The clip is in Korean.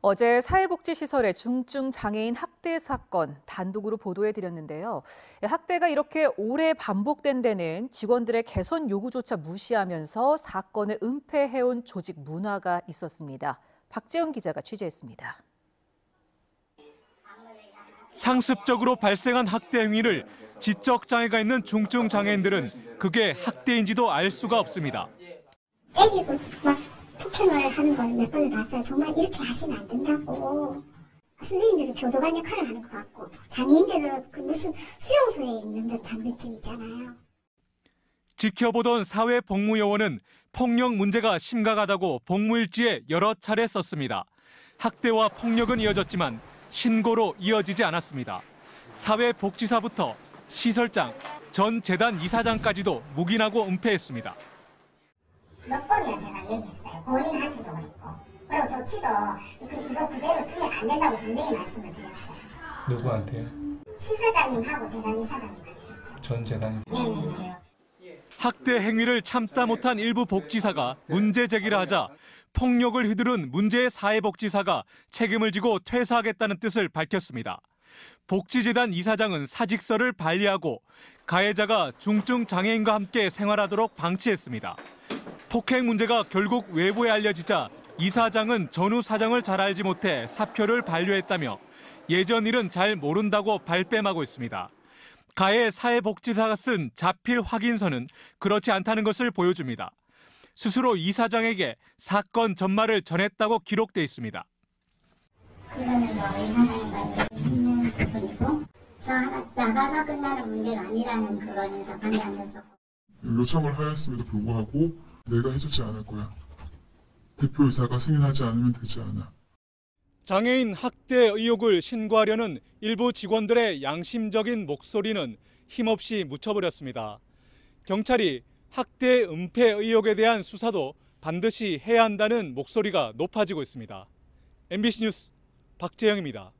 어제 사회복지시설의 중증 장애인 학대 사건 단독으로 보도해 드렸는데요. 학대가 이렇게 오래 반복된 데는 직원들의 개선 요구조차 무시하면서 사건을 은폐해온 조직 문화가 있었습니다. 박재훈 기자가 취재했습니다. 상습적으로 발생한 학대 행위를 지적 장애가 있는 중증 장애인들은 그게 학대인지도 알 수가 없습니다. 때리고 막 폭행을 하는 걸 몇 번을 봤어요. 정말 이렇게 하시면 안 된다고. 선생님들은 교도관 역할을 하는 것 같고 장애인들은 그 무슨 수용소에 있는 듯한 느낌 있잖아요. 지켜보던 사회복무요원은 폭력 문제가 심각하다고 복무일지에 여러 차례 썼습니다. 학대와 폭력은 이어졌지만 신고로 이어지지 않았습니다. 사회복지사부터 시설장, 전 재단 이사장까지도 묵인하고 은폐했습니다. 몇 번이나 제가 얘기했어요. 본인한테도 그랬고. 그리고 조치도 그, 이거 그대로 두면 안 된다고 분명히 말씀을 드렸어요. 누구한테요? 시설장님하고 재단 이사장님한테. 전 재단이 네네네. 학대 행위를 참다 못한 일부 복지사가 문제 제기를 하자 폭력을 휘두른 문제의 사회복지사가 책임을 지고 퇴사하겠다는 뜻을 밝혔습니다. 복지재단 이사장은 사직서를 발의하고 가해자가 중증 장애인과 함께 생활하도록 방치했습니다. 폭행 문제가 결국 외부에 알려지자 이 사장은 전후 사정을 잘 알지 못해 사표를 반려했다며 예전 일은 잘 모른다고 발뺌하고 있습니다. 가해 사회복지사가 쓴 자필 확인서는 그렇지 않다는 것을 보여줍니다. 스스로 이 사장에게 사건 전말을 전했다고 기록돼 있습니다. 그거는 뭐 이사장과 있는 부분이고 저 하나 나가서 끝나는 문제가 아니라는 그거에서 반대하면서 요청을 하였음에도 불구하고 내가 해주지 않을 거야. 대표이사가 승인하지 않으면 되지 않아. 장애인 학대 의혹을 신고하려는 일부 직원들의 양심적인 목소리는 힘없이 묻혀버렸습니다. 경찰이 학대 은폐 의혹에 대한 수사도 반드시 해야 한다는 목소리가 높아지고 있습니다. MBC 뉴스 박재영입니다.